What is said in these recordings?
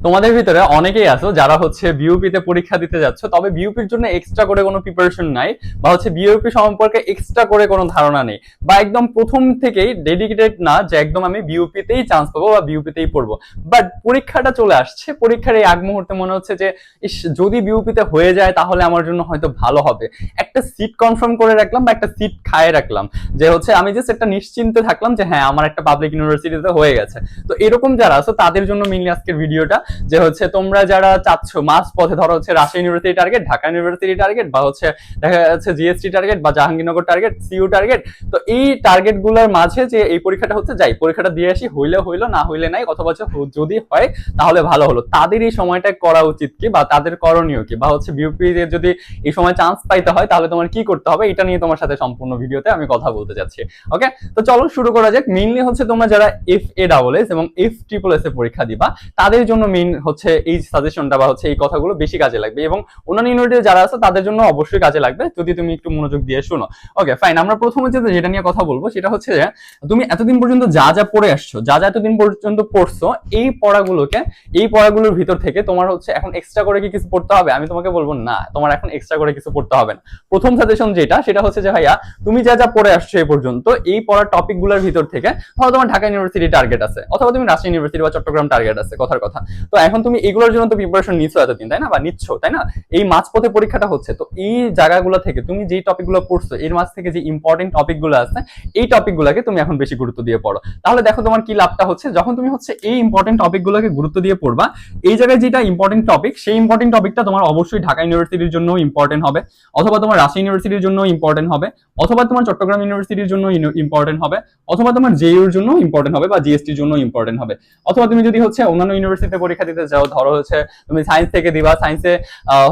তোমাদের ভিতরে অনেকেই আছো যারা হচ্ছে বিউপি তে পরীক্ষা দিতে যাচ্ছ, তবে বিউপির জন্য এক্সট্রা করে কোনো প্রিপারেশন নাই বা হচ্ছে বিউপি সম্পর্কে এক্সট্রা করে কোনো ধারণা নেই। বা একদম প্রথম থেকেই ডেডিকেটেড না যে একদম আমি বিউপি তেই চান্স পাবো বা বিউপিতেই পড়ব। বাট পরীক্ষাটা চলে আসছে, পরীক্ষার এই আগ মুহূর্তে মনে হচ্ছে যে, ইস, যদি বিউপি তে হয়ে যায় তাহলে আমার জন্য হয়তো ভালো হবে। একটা সিট কনফার্ম করে রাখলাম বা একটা সিট খায়ে রাখলাম যে হচ্ছে আমি জাস্ট একটা নিশ্চিন্তে থাকলাম যে হ্যাঁ আমার একটা পাবলিক ইউনিভার্সিটিতে হয়ে গেছে। তো এরকম যারা আছো তাদের জন্য মেনলি আজকের ভিডিওটা যে হচ্ছে তোমরা যারা চাচ্ছ মাস পথে ধরো হচ্ছে Rajshahi university target Dhaka university target বা হচ্ছে দেখা যাচ্ছে জিএসটি টার্গেট বা জাহাঙ্গীরনগর টার্গেট সিইউ টার্গেট তো এই টার্গেটগুলোর মাঝে যে এই পরীক্ষাটা হচ্ছে, যাই পরীক্ষাটা দিয়ে আসি, হইলে হইল, না হইলে নাই, অথবা যদি হয়, তাহলে ভালো হলো। তাদের এই সময়টা করা উচিত কি বা তাদের করণীয় কি? বা হচ্ছে বিউপি যদি এই সময় চান্স পাইতে হয়, তাহলে তোমার কি করতে হবে? এটা নিয়ে তোমার সাথে সম্পূর্ণ ভিডিওতে আমি কথা বলতে যাচ্ছি। ওকে তো চলো শুরু করা যাক। মেইনলি হচ্ছে তোমরা যারা এফ এ ডাবল এস এবং এফ ট্রিপল এস এ পরীক্ষা দিবা, তাদের জন্য মেইন হচ্ছে এই সাজেশনটা বা হচ্ছে এই কথাগুলো বেশি কাজে লাগবে এবং অন্যান্য ইউনিটে যারা আছে তাদের জন্য অবশ্যই কাজে লাগবে। যদি তুমি একটু মনোযোগ দিয়ে শুনো। ওকে ফাইন আমরা প্রথমে যেটা নিয়ে কথা বলব সেটা হচ্ছে যে তুমি এতদিন পর্যন্ত যা যা পড়ে আসছো, যা যা এতদিন পর্যন্ত পড়ছো, এই পড়াগুলোকে, এই পড়াগুলোর ভিতর থেকে তোমার হচ্ছে এখন এক্সট্রা করে কি কিছু পড়তে হবে? আমি তোমাকে বলব না, তোমার এখন এক্সট্রা করে কিছু পড়তে হবে না। প্রথম সাজেশন যেটা, সেটা হচ্ছে যে ভাইয়া, তুমি যা যা পড়ে আসছো এই পর্যন্ত, এই পড়ার টপিকগুলোর ভিতর থেকে, ধরো তোমার ঢাকা ইউনিভার্সিটি টার্গেট আছে, অথবা তুমি রাজশাহী ইউনিভার্সিটি বা চট্টগ্রাম টার্গেট আছে, কথার কথা। তো এখন তুমি এগুলোর জন্য তো প্রিপারেশন নিচ্ছ এতদিন, তাই না? বা নিচ্ছ, তাই না? এই মাঝপথে পরীক্ষাটা হচ্ছে, তো এই জায়গাগুলো থেকে তুমি যেই টপিকগুলো পড়ছো, এর মাঝ থেকে যে ইম্পর্টেন্ট টপিকগুলো আছে, এই টপিকগুলোকে তুমি এখন বেশি গুরুত্ব দিয়ে পড়ো। তাহলে দেখো তোমার কি লাভটা হচ্ছে, যখন তুমি হচ্ছে এই ইম্পর্টেন্ট টপিকগুলোকে গুরুত্ব দিয়ে পড়বা, এই জায়গায় যেটা ইম্পর্টেন্ট টপিক সেই ইম্পর্টেন্ট টপিকটা তোমার অবশ্যই ঢাকা ইউনিভার্সিটির জন্য ইম্পর্টেন্ট হবে, অথবা তোমার রাজশাহী ইউনিভার্সিটির জন্য ইম্পর্টেন্ট হবে, অথবা তোমার চট্টগ্রাম ইউনিভার্সিটির জন্য ইম্পর্টেন্ট হবে, অথবা তোমার জেইউর জন্য ইম্পর্টেন্ট হবে, বা জিএসটির জন্য ইম্পর্টেন্ট হবে। অথবা তুমি যদি হচ্ছে অন্যান্য ইউনিভার্সিটিতে পরীক্ষা দিতে চাও, ধরো হচ্ছে তুমি সায়েন্স থেকে দিবা সায়েন্সে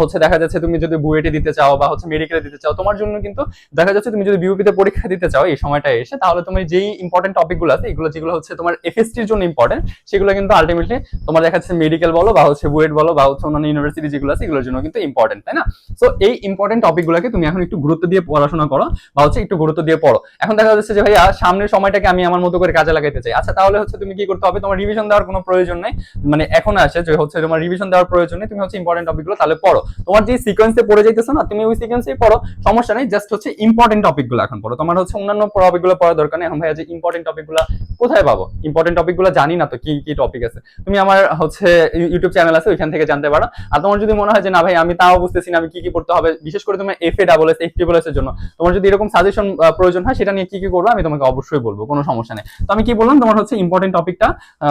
হচ্ছে দেখা যাচ্ছে তুমি যদি বুয়েটে দিতে চাও বা হচ্ছে মেডিকেলে দিতে চাও, তোমার জন্য কিন্তু দেখা যাচ্ছে তুমি যদি বিউপিতে পরীক্ষা দিতে চাও, এই সময়টা এসে, তাহলে তুমি যেই ইম্পর্টেন্ট টপিকগুলো আছে, এগুলো যেগুলো হচ্ছে তোমার এফএসটির জন্য ইম্পর্টেন্ট সেগুলো কিন্তু আলটিমেটলি তোমার দেখা যাচ্ছে মেডিকেল বলো বা হচ্ছে বুয়েট বলো বা হচ্ছে অন্যান্য ইউনিভার্সিটি যেগুলো আছে, এগুলোর জন্য কিন্তু ইম্পর্টেন্ট তাই না? সো এই ইম্পর্টেন্ট টপিকগুলোকে তুমি এখন একটু গুরুত্ব দিয়ে পড়াশোনা করো বা হচ্ছে একটু গুরুত্ব দিয়ে পড়ো। এখন দেখা যাচ্ছে যে ভাইয়া, সামনের সময়টাকে আমি আমার মতো করে কাজে লাগাইতে চাই। আচ্ছা তাহলে হচ্ছে তুমি কি করতে হবে? তোমার রিভিশন দেওয়ার কোনো প্রয়োজন নেই। মানে এখন আসে যে হচ্ছে তোমার রিভিশন দেওয়ার প্রয়োজন তুমি হচ্ছে ইম্পর্টেন্ট টপিকগুলো তাহলে পড়ো। তোমার যে সিকোয়েন্সে পড়ে যাইতেছো না, তুমি ওই সিকোয়েন্সেই পড়ো, সমস্যা নেই জাস্ট হচ্ছে ইম্পর্টেন্ট টপিকগুলো এখন পড়ো। তোমার হচ্ছে অন্যান্য টপিকগুলো পড়ার দরকার নেই ভাইয়া যে ইম্পর্টেন্ট টপিকগুলো কোথায় পাবো? ইম্পর্টেন্ট টপিকগুলো জানি না তো, কি কি টপিক আছে? তুমি আমার হচ্ছে ইউটিউব চ্যানেল আছে, ওইখান থেকে জানতে পারো। আর তোমার যদি মনে হয় যে না ভাই আমি তাও বুঝতেছি না, আমি কি কি পড়তে হবে, বিশেষ করে তুমি F A double S F triple এর জন্য, তোমার যদি এরকম সাজেশন প্রয়োজন হয়, সেটা নিয়ে কি কি করব, আমি তোমাকে অবশ্যই বলব, কোনো সমস্যা নেই। তো আমি কি বললাম, তোমার হচ্ছে ইম্পর্টেন্ট টপিকটা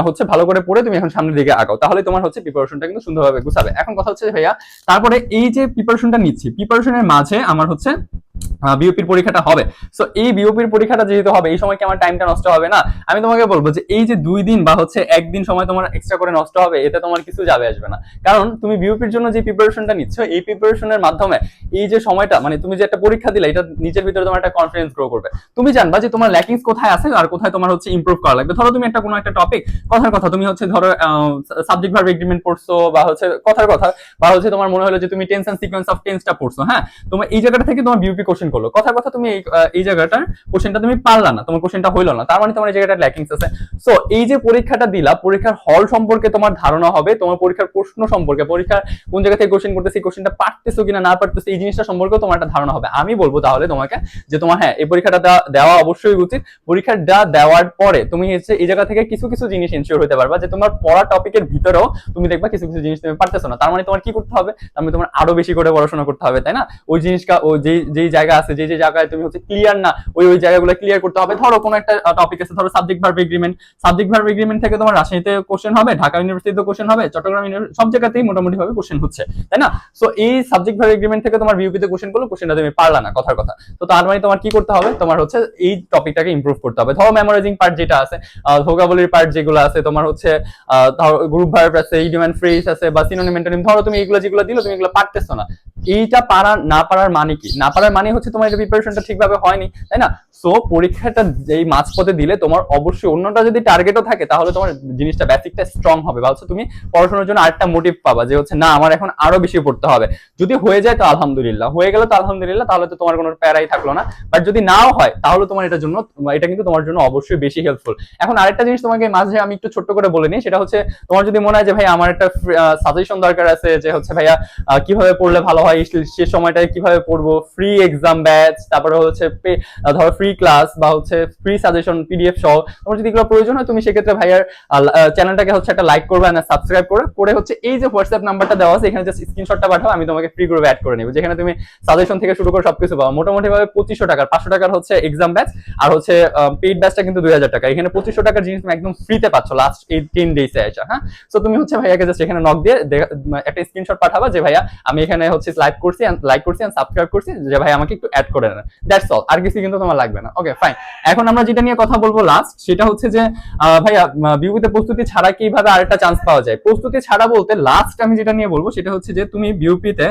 হচ্ছে ভালো করে পড়ে তুমি এখন সামনের দিকে আগাও। তাহলে তোমার হচ্ছে প্রিপারেশনটা কিন্তু সুন্দরভাবে গুছাবে। এখন কথা হচ্ছে ভাইয়া, তারপরে এই যে প্রিপারেশনটা নিচ্ছি প্রিপারেশনের মাঝে আমার হচ্ছে বিওপির পরীক্ষাটা হবে। সো এই বিওপির পরীক্ষাটা যেহেতু হবে, এই সময় কি আমার টাইমটা নষ্ট হবে না? আমি তোমাকে বলব যে, এই যে দুই দিন বা হচ্ছে একদিন সময় তোমার এক্সট্রা করে নষ্ট হবে, এতে তোমার কিছু যাবে আসবে না। কারণ তুমি বিওপির জন্য যে প্রিপারেশনটা নিচ্ছ, এই প্রিপারেশনের মাধ্যমে এই যে সময়টা মানে তুমি যে একটা পরীক্ষা দিলে, এটা নিজের ভিতরে তোমার একটা কনফিডেন্স গ্রো করবে। তুমি জানবা যে তোমার ল্যাকিংস কোথায় আছে আর কোথায় তোমার হচ্ছে ইমপ্রুভ করা লাগবে। ধরো তুমি একটা কোনো একটা টপিক কথার কথা, তুমি হচ্ছে ধরো সাবজেক্ট ভার্ব এগ্রিমেন্ট পড়ছো বা হচ্ছে কথার কথা, বা হচ্ছে তোমার মনে হলো যে তুমি টেন্স এন্ড সিকোয়েন্স অফ টেন্সটা পড়ছো হ্যাঁ? তোমার এই জায়গাটা থেকে তোমার বিউপি কোশ্চেন করল। কথার কথা তুমি এই জায়গাটার কোশ্চেনটা তুমি পারলা না, তোমার কোশ্চেনটা হইল না। তার মানে তোমার এই জায়গাটা ল্যাকিংস আছে। সো এই যে পরীক্ষাটা দিলা, পরীক্ষার হল সম্পর্কে তোমার ধারণা হবে, তোমার পরীক্ষার প্রশ্ন সম্পর্কে, পরীক্ষার কোন জায়গা থেকে কোশ্চেন করতেছি কোশ্চেনটা পারতেছো কিনা, না পারতেছো, এই জিনিসটা সম্পর্কে তোমার একটা ধারণা হবে। আমি বলব তাহলে তোমাকে যে তোমার হ্যাঁ এই পরীক্ষাটা দেওয়া- দেওয়া অবশ্যই উচিত। পরীক্ষাটা দেওয়ার পরে তুমি হচ্ছে এই জায়গা থেকে কিছু কিছু জিনিস এনশিওর হতে পারবা যে তোমার পড়া টপিকের ভিতরেও তুমি দেখবা কিছু কিছু জিনিস তুমি পারতেছো না। তার মানে তোমার কি করতে হবে? তার মানে তোমার আরও বেশি করে পড়াশোনা করতে হবে, তাই না? ওই জিনিসটা, ওই যে যেই জায়গা আছে, যে যে জায়গায় তুমি হচ্ছে ক্লিয়ার না, ওই ওই জায়গাগুলো ক্লিয়ার করতে হবে। ধরো কোনো একটা টপিক আছে, ধরো subject verb agreement subject verb agreement থেকে তোমার রাজশাহীতে কোশ্চেন হবে, ঢাকা ইউনিভার্সিটিতে কোশ্চেন হবে, চট্টগ্রাম ইউনিভার্সিটি সব জায়গাতেই মোটামুটি ভাবে কোশ্চেন হচ্ছে, তাই না? সো এই সাবজেক্ট ভার্ব এগ্রিমেন্ট থেকে তোমার বিউপিতে কোশ্চেন করল কোশ্চেনটা তুমি পারলা না, কথার কথা। তো তার মানে তোমার কি করতে হবে? তোমার হচ্ছে এই টপিকটাকে ইমপ্রুভ করতে হবে। ধরো মেমোরাইজিং পার্ট যেটা আছে ভোকাবুলারি পার্ট যেগুলো আছে, তোমার হচ্ছে ধরো গ্রুপ ভার্ব আছে ইডিয়াম ফ্রেজ আছে, বা সিনোনিম এন্টোনিম ধরো তুমি এগুলো যেগুলো দিলো, তুমি এগুলো পারতেছো না। এইটা পারা, না পারার মানে কি? না পারার মানে হচ্ছে তোমার এটা প্রিপারেশনটা ঠিকভাবে হয়নি, তাই না? সো পরীক্ষাটা যেই মাঝপথে দিলে তোমার অবশ্যই অন্যটা যদি টার্গেটও থাকে, তাহলে তোমার জিনিসটা বেসিকটা স্ট্রং হবে। বা হচ্ছে তুমি পড়াশোনার জন্য আরেকটা মোটিভ পাবা যে হচ্ছে, না, আমার এখন আরও বেশি পড়তে হবে। যদি হয়ে যায় তো আলহামদুলিল্লাহ, হয়ে গেলে তো আলহামদুলিল্লাহ, তাহলে তো তোমার কোনো প্যারাই থাকল না। বাট যদি নাও হয়, তাহলে তোমার এটার জন্য, এটা কিন্তু তোমার জন্য অবশ্যই বেশি হেল্পফুল এখন আরেকটা জিনিস তোমাকে মাঝে আমি একটু ছোট্ট করে বলে নিই, সেটা হচ্ছে তোমার যদি মনে হয় যে, ভাই, আমার একটা সাজেশন দরকার আছে যে হচ্ছে, ভাইয়া কীভাবে পড়লে ভালো হয় সে- সময়টায় কীভাবে পড়ব? ফ্রি এক্সাম ব্যাচ তারপরে হচ্ছে ধরো ফ্রি ক্লাস বা হচ্ছে ফ্রি সাজেশন পিডিএফ সহ। তোমার যদি এগুলো প্রয়োজন হয়, তুমি সেক্ষেত্রে ভাইয়ার চ্যানেলটাকে হচ্ছে একটা লাইক করবে না সাবস্ক্রাইব করে করে হচ্ছে এই যে হোয়াটসঅ্যাপ নাম্বারটা দেওয়া আছে, এখানে জাস্ট স্ক্রিনশটটা পাঠাও, আমি তোমাকে ফ্রি গ্রুপে অ্যাড করে নিবো। যেখানে তুমি সাজেশন থেকে শুরু করে সবকিছু পাবো মোটামুটি ভাবে পঁচিশশো টাকার, পাঁচশো টাকার হচ্ছে এক্সাম ব্যাচ আর হচ্ছে পেইড ব্যাচটা কিন্তু দুই হাজার টাকা। এখানে পঁচিশশো টাকার জিনিস তুমি একদম ফ্রিতে পাচ্ছ লাস্ট এই টেন ডেজে আসা হ্যাঁ? তো তুমি হচ্ছে ভাইয়াকে জাস্ট এখানে নক দিয়ে একটা স্ক্রিনশট পাঠাবা যে, ভাইয়া, আমি এখানে হচ্ছে লাইক করছি লাইক করছি সাবস্ক্রাইব করছি যে ভাই আমাকে একটু অ্যাড করে দ্যাটস অল আর কিছু কিন্তু তোমার লাগবে না। ওকে ফাইন এখন আমরা যেটা নিয়ে কথা বলব লাস্ট সেটা হচ্ছে যে প্রস্তুতি ছাড়া কীভাবে আরেকটা চান্স পাওয়া যায়? প্রস্তুতি ছাড়া বলতে লাস্ট আমি যেটা নিয়ে বলব সেটা হচ্ছে যে, তুমি বিউপিতে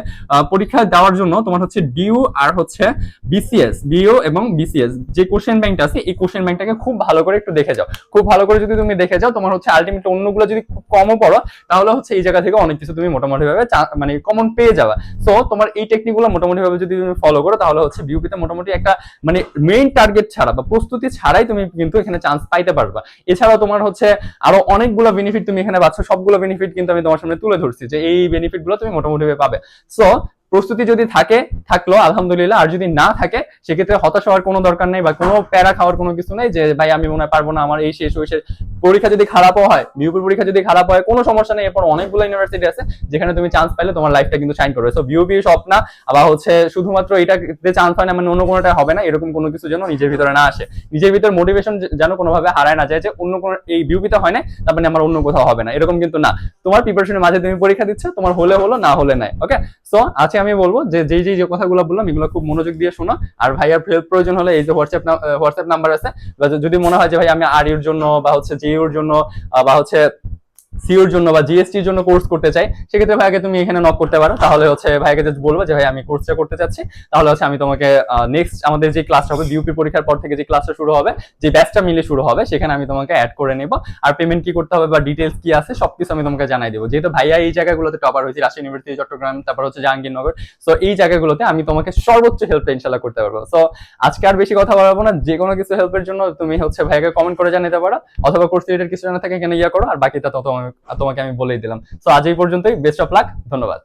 পরীক্ষা দেওয়ার জন্য তোমার হচ্ছে ডিউ আর হচ্ছে বিসিএস বিও এবং বিসিএস যে কোশ্চেন ব্যাংকটা আছে, এই কোশ্চেন ব্যাংকটাকে খুব ভালো করে একটু দেখে যাও। খুব ভালো করে যদি তুমি দেখে যাও, তোমার হচ্ছে আলটিমেট অন্যগুলো যদি খুব কমও পড়ো, তাহলে হচ্ছে এই জায়গা থেকে অনেক কিছু তুমি মোটামুটি ভাবে মানে কমন পেয়ে যাবা। সো তোমার এই টেকনিকগুলো মোটামুটি ভাবে যদি তুমি ফলো করো, তাহলে হচ্ছে বিউপিতে মোটামুটি একটা মানে মেইন টার্গেট ছাড়া বা প্রস্তুতি ছাড়াই তুমি কিন্তু এখানে চান্স পাইতে পারবা। এছাড়াও তোমার হচ্ছে আরও অনেকগুলো বেনিফিট তুমি এখানে পাচ্ছ, সবগুলো বেনিফিট কিন্তু আমি তোমার সামনে তুলে ধরছি যে এই বেনিফিটগুলো তুমি মোটামুটি ভাবে পাবে। সো প্রস্তুতি যদি থাকে, থাকল, আলহামদুলিল্লাহ, আর যদি না থাকে, সেক্ষেত্রে হতাশ হওয়ার কোনো দরকার নেই বা কোনো প্যারা খাওয়ার কোনো কিছু নেই যে, ভাই, আমি মনে হয় পারব না, আমার এই শেষ, ওই শেষ। পরীক্ষা যদি খারাপও হয় বিউপির পরীক্ষা যদি খারাপ হয়, কোনো সমস্যা নেই। এরপর অনেকগুলো ইউনিভার্সিটি আছে, যেখানে তুমি চান্স পাইলে তোমার লাইফটা কিন্তু শাইন করবে। সো বিউপি সব না আবার হচ্ছে শুধুমাত্র এটাতে চান্স হয় না মানে অন্য কোনোটা হবে না, এরকম কোনো কিছু যেন নিজের ভিতরে না আসে। নিজের ভিতর মোটিভেশন যেন কোনোভাবে হারায় না যায়, যে অন্য কোনো এই বিউপিতে হয় না তার মানে আমার অন্য কোথাও হবে না। এরকম কিন্তু না। তোমার প্রিপারেশনের মাঝে তুমি পরীক্ষা দিচ্ছ, তোমার হলে হলো, না হলে নাই ওকে সো আজকে আমি বলব যে যেই যেই যে কথাগুলো বললাম, এগুলো খুব মনোযোগ দিয়ে শোনো। আর ভাইয়ার হেল্প প্রয়োজন হলে এই যে হোয়াটসঅ্যাপ হোয়াটসঅ্যাপ নাম্বার আছে যদি মনে হয় যে ভাই আমি আর জন্য বা হচ্ছে জিওর জন্য বা হচ্ছে সিওর জন্য বা জিএসটির জন্য কোর্স করতে চাই, সেক্ষেত্রে ভাইকে তুমি এখানে নক করতে পারো। তাহলে হচ্ছে ভাইকে জাস্ট বলব যে ভাই আমি কোর্সটা করতে চাচ্ছি। তাহলে হচ্ছে আমি তোমাকে নেক্সট আমাদের যে ক্লাসটা হবে বিউপি পরীক্ষার পর থেকে যে ক্লাসটা শুরু হবে, যে ব্যাচটা মিলে শুরু হবে, সেখানে আমি তোমাকে অ্যাড করে নেব। আর পেমেন্ট কি করতে হবে বা ডিটেলস কি আছে, সবকিছু আমি তোমাকে জানাই দেবো। যেহেতু ভাইয়া এই জায়গাগুলোতে টপার হয়েছে, রাজশাহী ইউনিভার্সিটি চট্টগ্রাম, তারপর হচ্ছে জাহাঙ্গীরনগর। সো এই জায়গাগুলোতে আমি তোমাকে সর্বোচ্চ হেল্প ইনশাল্লাহ করতে পারব। সো আজকে আর বেশি কথা বলব না। যে কোনো কিছু হেল্পের জন্য তুমি হচ্ছে ভাইকে কমেন্ট করে জানাতে পারো। অথবা কোর্স রিলেটেড কিছু জানা থাকে, এখানে ইয়া করো। আর বাকিটা তত তোমাকে তোমাকে আমি বলেই দিলাম। তো আজ এই পর্যন্তই। বেস্ট অফ লাক ধন্যবাদ।